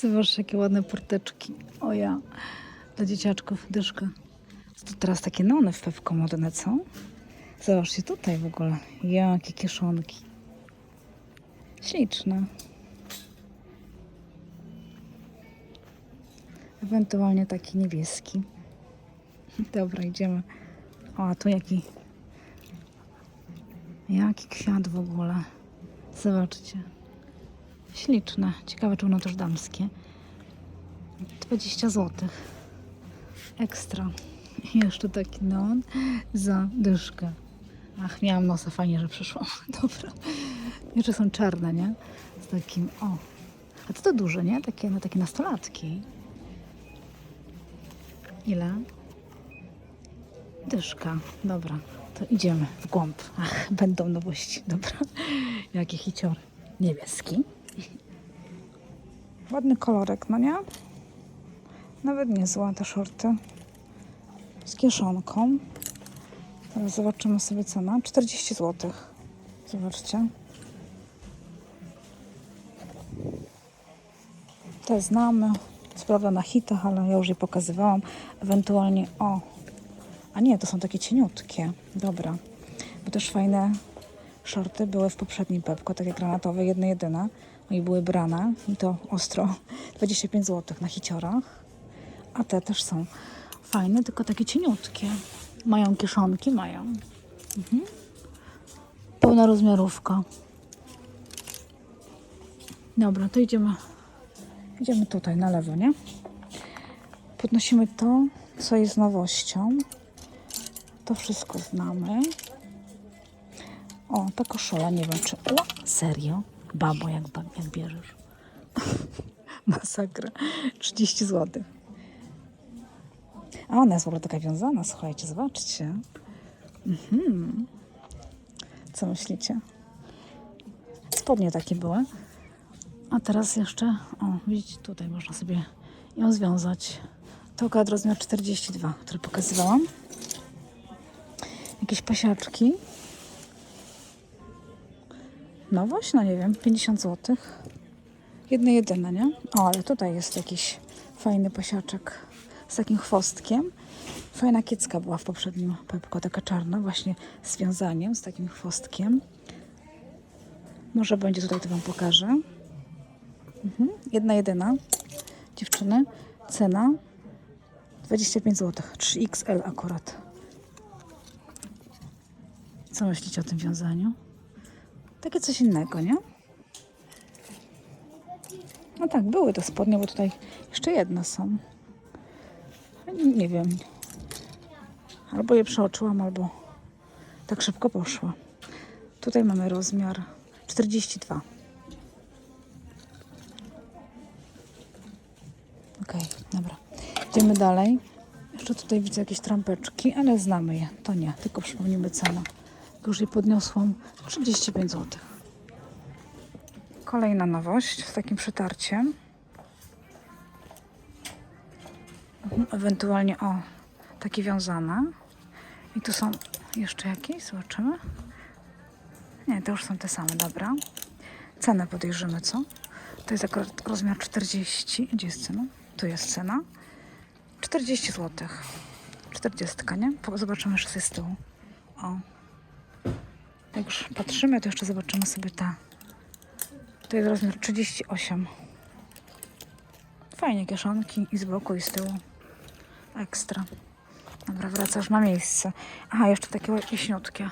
Zobacz, jakie ładne porteczki. O ja. Dla dzieciaczków, dyszka. To teraz takie neony w Pepko modne, co? Zobaczcie tutaj w ogóle. Jakie kieszonki. Śliczne. Ewentualnie taki niebieski. Dobra, idziemy. O, a tu jaki... Jaki kwiat w ogóle. Zobaczcie. Śliczne. Ciekawe, czy ono też damskie. 20 zł. Ekstra. Jeszcze taki neon za dyszkę. Ach, miałam nosa, fajnie, że przyszłam. Dobra. Jeszcze są czarne, nie? Z takim, o. A to to duże, nie? Takie, no, takie nastolatki. Ile? Dyszka. Dobra, to idziemy w głąb. Ach, będą nowości. Dobra. Jakie hiciory. Niebieski. Ładny kolorek, no nie? Nawet niezła te shorty. Z kieszonką. Teraz zobaczymy sobie cenę. 40 zł. Zobaczcie. Te znamy. Co prawda na hitach, ale ja już je pokazywałam. Ewentualnie o. A nie, to są takie cieniutkie. Dobra. Bo też fajne shorty były w poprzednim Pepko, takie granatowe, jedne jedyne. I były brane i to ostro 25 zł na hiciorach. A te też są fajne, tylko takie cieniutkie. Mają kieszonki, mają. Mhm. Pełna rozmiarówka. Dobra, to idziemy. Idziemy tutaj na lewo, nie? Podnosimy to, co jest nowością. To wszystko znamy. O, ta koszula, nie wiem czy... O, serio? Babo, jak, jak bierzesz? Masakra. 30 zł. A ona jest w ogóle taka wiązana, słuchajcie, zobaczcie. Mhm. Co myślicie? Spodnie takie były. A teraz jeszcze, o, widzicie, tutaj można sobie ją związać. To akurat rozmiar 42, który pokazywałam. Jakieś pasiaczki. Nowość? No nie wiem, 50 zł. Jedne jedyne, nie? O, ale tutaj jest jakiś fajny pasiaczek z takim chwostkiem. Fajna kiecka była w poprzednim Pepko, taka czarna, właśnie z wiązaniem, z takim chwostkiem. Może będzie tutaj, to Wam pokażę. Mhm. Jedna jedyna. Dziewczyny, cena 25 zł. 3XL akurat. Co myślicie o tym wiązaniu? Takie coś innego, nie? No tak, były te spodnie, bo tutaj jeszcze jedne są. Nie wiem. Albo je przeoczyłam, albo tak szybko poszła. Tutaj mamy rozmiar 42. Okej, dobra. Idziemy dalej. Jeszcze tutaj widzę jakieś trampeczki, ale znamy je. To nie, tylko przypomnimy cenę. Już je podniosłam 35 zł. Kolejna nowość z takim przetarciem. Mhm, Ewentualnie o, takie wiązane. I tu są jeszcze jakieś, zobaczymy. Nie, to już są te same, dobra. Cenę podejrzymy, co? To jest akurat rozmiar 40. Gdzie jest cena? Tu jest cena. 40 zł. 40, nie? Zobaczymy co jest z tyłu. O. Jak już patrzymy, to jeszcze zobaczymy sobie ta. To jest rozmiar 38. Fajnie kieszonki i z boku i z tyłu. Ekstra. Dobra, wracasz na miejsce. Aha, jeszcze takie jaśniutkie.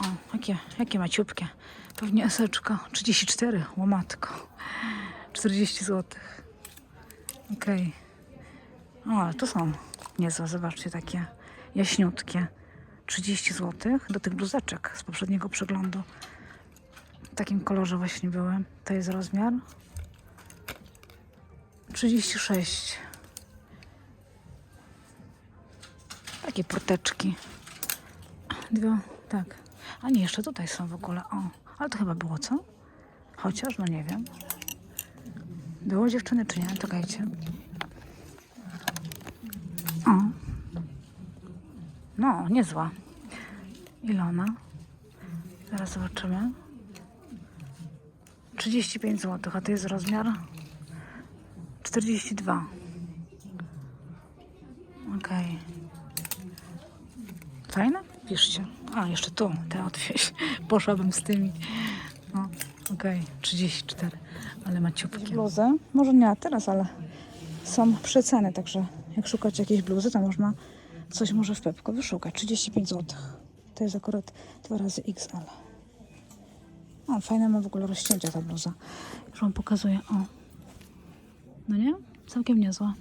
O, jakie, jakie maciupkie. Pewnie eseczka. 34, łomatko. 40 zł. Okej. O, ale tu są niezłe, zobaczcie, takie jaśniutkie. 30 zł do tych bluzeczek z poprzedniego przeglądu. W takim kolorze właśnie były. To jest rozmiar 36. Takie porteczki. Dwie, tak. A nie, jeszcze tutaj są w ogóle. O, ale to chyba było, co? Chociaż, no nie wiem. Było dziewczyny, czy nie? Czekajcie. O. No, niezła. Ile ona? Zaraz zobaczymy. 35 zł, a to jest rozmiar 42. Okej. Fajne? Piszcie. A, jeszcze tu, te odwieź. Poszłabym z tymi. No, okej, 34. Ale maciupkie. Bluzy? Może nie teraz, ale są przeceny, także jak szukacie jakiejś bluzy, to można coś może w Pepko wyszukać. 35 zł. To jest akurat dwa razy XL. A, fajne ma w ogóle rozcięcia ta bluza. Już wam pokazuję. O. No nie? Całkiem niezła.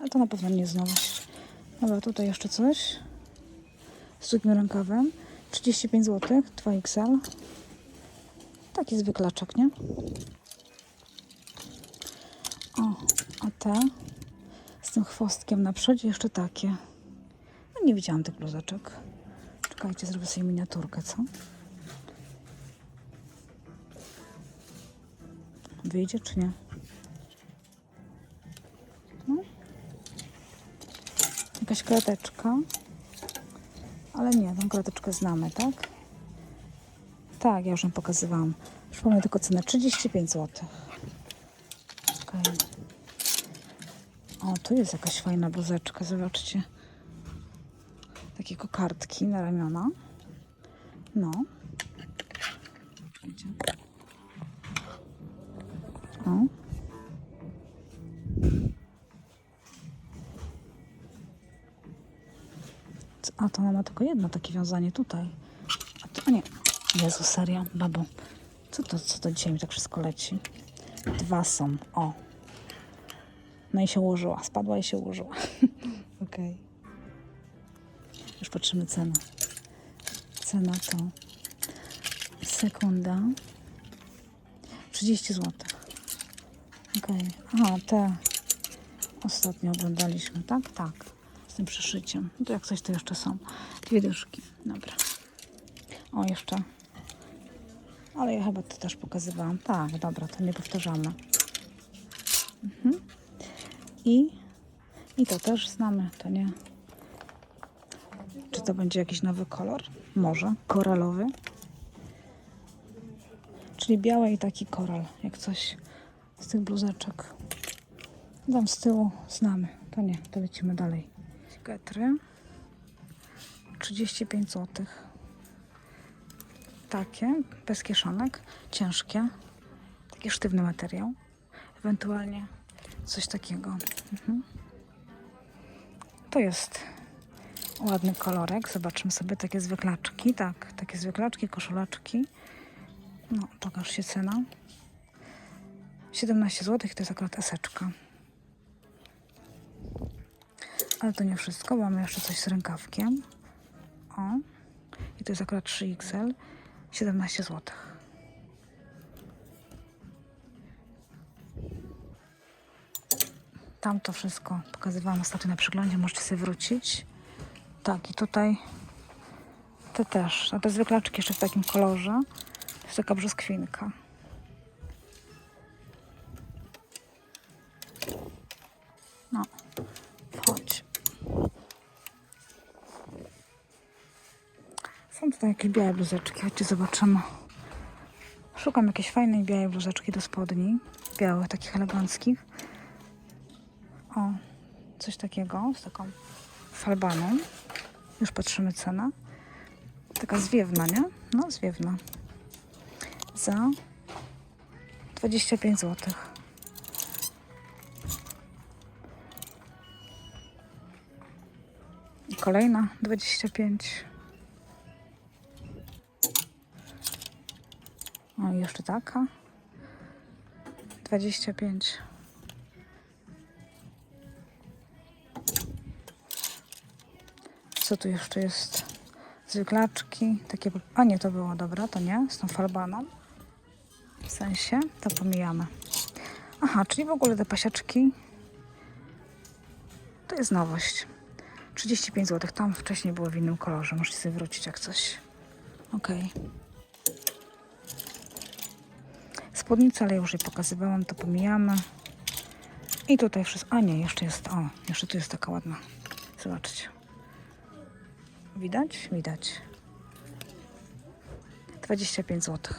Ale to na pewno nie nowość. Dobra, tutaj jeszcze coś. Z długim rękawem. 35 zł, 2XL. Taki zwyklaczek, nie? O, a te tym chwostkiem na przodzie jeszcze takie. No nie widziałam tych bluzeczek. Czekajcie, zrobię sobie miniaturkę, co? Wyjdzie czy nie? No. Jakaś krateczka. Ale nie, tą krateczkę znamy, tak? Tak, ja już ją pokazywałam. Przypomnę tylko cenę 35 zł. Okej. O, tu jest jakaś fajna bluzeczka, zobaczcie. Takie kokardki na ramiona. No. O. A to ma tylko jedno takie wiązanie tutaj. A to nie. Jezu, serio, babo. Co to, co to dzisiaj mi tak wszystko leci? Dwa są. O. No i się ułożyła. Spadła i się ułożyła. Okej. Już patrzymy cenę. Cena to sekunda. 30 zł. Okej. Aha, te ostatnio oglądaliśmy, tak? Tak. Z tym przyszyciem. No to jak coś to jeszcze są. Dwie dyszki. Dobra. O, jeszcze. Ale ja chyba to też pokazywałam. Tak, dobra, to nie powtarzamy. Mhm. I, I to też znamy, to nie. Czy to będzie jakiś nowy kolor? Może. Koralowy. Czyli biały i taki koral, jak coś z tych bluzeczek. Tam z tyłu znamy. To nie, to lecimy dalej. Getry. 35 zł. Takie, bez kieszonek, ciężkie. Taki sztywny materiał. Ewentualnie coś takiego. Mhm. To jest ładny kolorek. Zobaczymy sobie takie zwyklaczki. Tak, takie zwyklaczki, koszulaczki. No, pokaż się cena. 17 zł to jest akurat eseczka. Ale to nie wszystko, mamy jeszcze coś z rękawkiem. O. I to jest akurat 3XL. 17 zł. Tam to wszystko pokazywałam ostatnio na przeglądzie. Możecie sobie wrócić. Tak, i tutaj te też. A te zwyklaczki jeszcze w takim kolorze. To jest taka brzoskwinka. No, chodź. Są tutaj jakieś białe bluzeczki. Chodźcie, zobaczymy. Szukam jakiejś fajnej białej bluzeczki do spodni. Białych, takich eleganckich. O, coś takiego z taką falbaną. Już patrzymy cenę. Taka zwiewna, nie? No, zwiewna. Za 25 zł. I kolejna 25. O, jeszcze taka. 25. Co tu jeszcze jest? Zwyklaczki. Takie... A nie, to było dobra, to nie. Z tą falbaną. W sensie, to pomijamy. Aha, czyli w ogóle te pasiaczki to jest nowość. 35 zł. Tam wcześniej było w innym kolorze. Możecie sobie wrócić jak coś. Ok. Spódnica, ale już jej pokazywałam, to pomijamy. I tutaj wszystko. A nie, jeszcze jest. O, jeszcze tu jest taka ładna. Zobaczcie. Widać? Widać. 25 zł.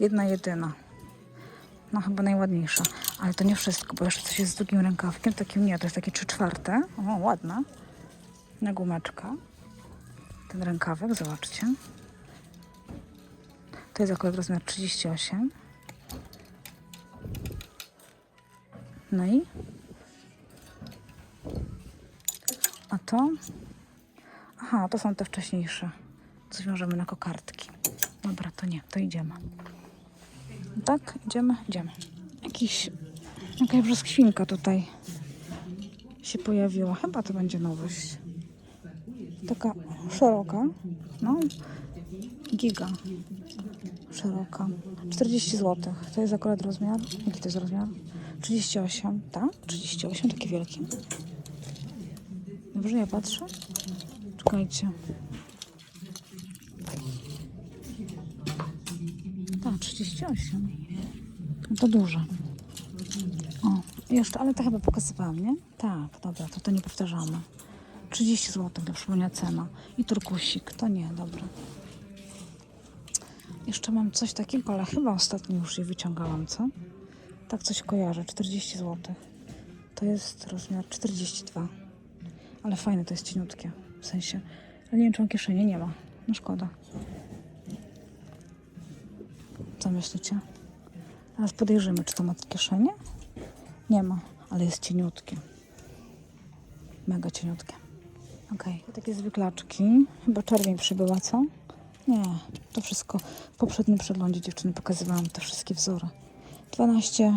Jedna jedyna. No chyba najładniejsza. Ale to nie wszystko, bo jeszcze coś jest z drugim rękawkiem. Takim nie, to jest takie 3 czwarte. O, ładna. Na gumeczka. Ten rękawek, zobaczcie. To jest akurat rozmiar 38. No i? A to? Aha, to są te wcześniejsze. Co wiążemy na kokardki. Dobra, to nie, to idziemy. Tak, idziemy, idziemy. Jakiś, jakaś brzoskwinka tutaj się pojawiła. Chyba to będzie nowość. Taka szeroka. No, giga. Szeroka. 40 zł. To jest akurat rozmiar. Jaki to jest rozmiar? 38, tak? 38, takie wielkie. Dobrze, ja patrzę. Czekajcie. Tak, 38. No To duże. O, jeszcze, ale to chyba pokazywałam, nie? Tak, dobra, to to nie powtarzamy. 30 zł dla przypomnienia cena. I turkusik, to nie, dobra. Jeszcze mam coś takiego, ale chyba ostatnio już je wyciągałam, co? Tak coś kojarzę, 40 zł. To jest rozmiar 42. Ale fajne, to jest cieniutkie. W sensie, ale nie wiem, czy mam kieszeni, nie ma. No szkoda. Co myślicie? Teraz podejrzymy, czy to ma kieszenie? Nie ma, ale jest cieniutkie. Mega cieniutkie. Okej, takie zwyklaczki. Chyba czerwień przybyła, co? Nie, to wszystko w poprzednim przeglądzie dziewczyny pokazywałam te wszystkie wzory. 12,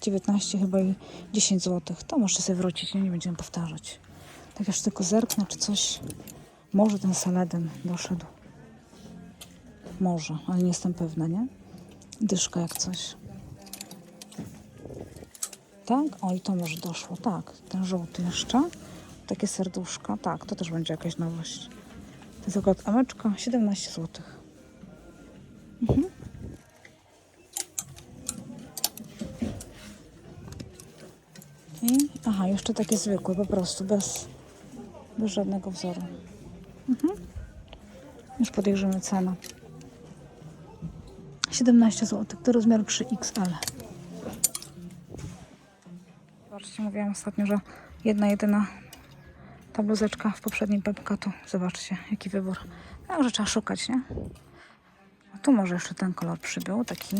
19 chyba i 10 zł. To możecie sobie wrócić, nie, nie będziemy powtarzać. Tak już tylko zerknę, czy coś... Może ten saledyn doszedł. Może, ale nie jestem pewna, nie? Dyszka jak coś. Tak? O, i to może doszło. Tak, ten żółty jeszcze. Takie serduszka. Tak, to też będzie jakaś nowość. To jest akurat ameczka, 17 zł. Mhm. I, aha, jeszcze takie zwykłe, po prostu, bez, bez żadnego wzoru. Mhm. Już podejrzymy cenę. 17 zł, do rozmiaru 3XL. Zobaczcie, mówiłam ostatnio, że jedna jedyna ta bluzeczka w poprzednim pepka, to zobaczcie, jaki wybór. Także trzeba szukać, nie? A tu może jeszcze ten kolor przybył, taki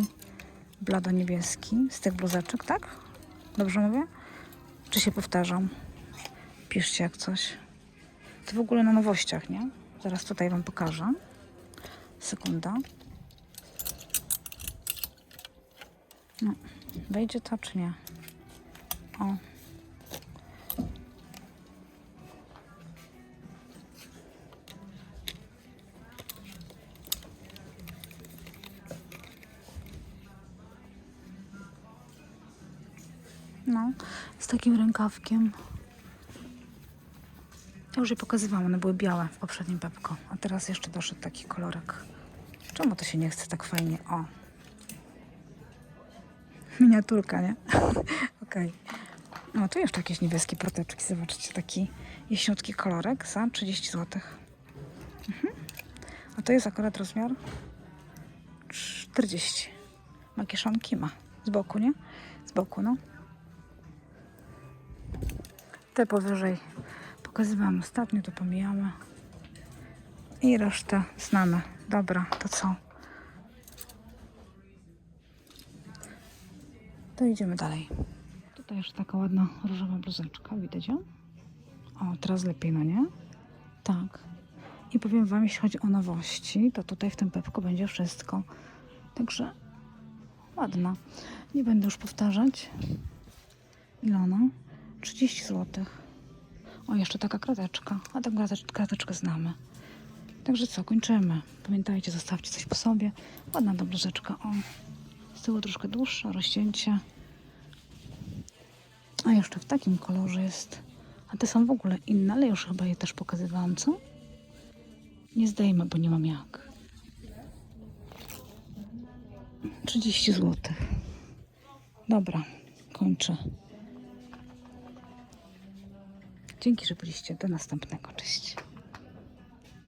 blado-niebieski z tych bluzeczek, tak? Dobrze mówię? Czy się powtarzam? Piszcie jak coś. W ogóle na nowościach, nie? Zaraz tutaj Wam pokażę. Sekunda. No, wejdzie to czy nie? O. No, z takim rękawkiem. Już je pokazywałam, one były białe w poprzednim pepko, a teraz jeszcze doszedł taki kolorek. Czemu to się nie chce tak fajnie? O, Miniaturka, nie? Okej. No, tu jeszcze jakieś niebieskie proteczki. Zobaczcie, taki jaśniutki kolorek za 30 zł. Mhm. A to jest akurat rozmiar 40. Ma kieszonki? Ma. Z boku, nie? Z boku, no. Te powyżej pokazywałam ostatnio, to pomijamy. I resztę znamy. Dobra, to co? To idziemy dalej. Tutaj jeszcze taka ładna różowa bluzeczka, widać ją? O, teraz lepiej, no nie? Tak. I powiem Wam, jeśli chodzi o nowości, to tutaj w tym pepku będzie wszystko. Także ładna. Nie będę już powtarzać. Ile ona? 30 zł. O, jeszcze taka krateczka. A tę kratecz- krateczkę znamy. Także co, kończymy. Pamiętajcie, zostawcie coś po sobie. Ładna ta bluzeczka. O, z tyłu troszkę dłuższa, rozcięcie. A jeszcze w takim kolorze jest. A te są w ogóle inne, ale już chyba je też pokazywałam, co? Nie zdejmę, bo nie mam jak. 30 zł. Dobra, kończę. Dzięki, że byliście. Do następnego. Cześć.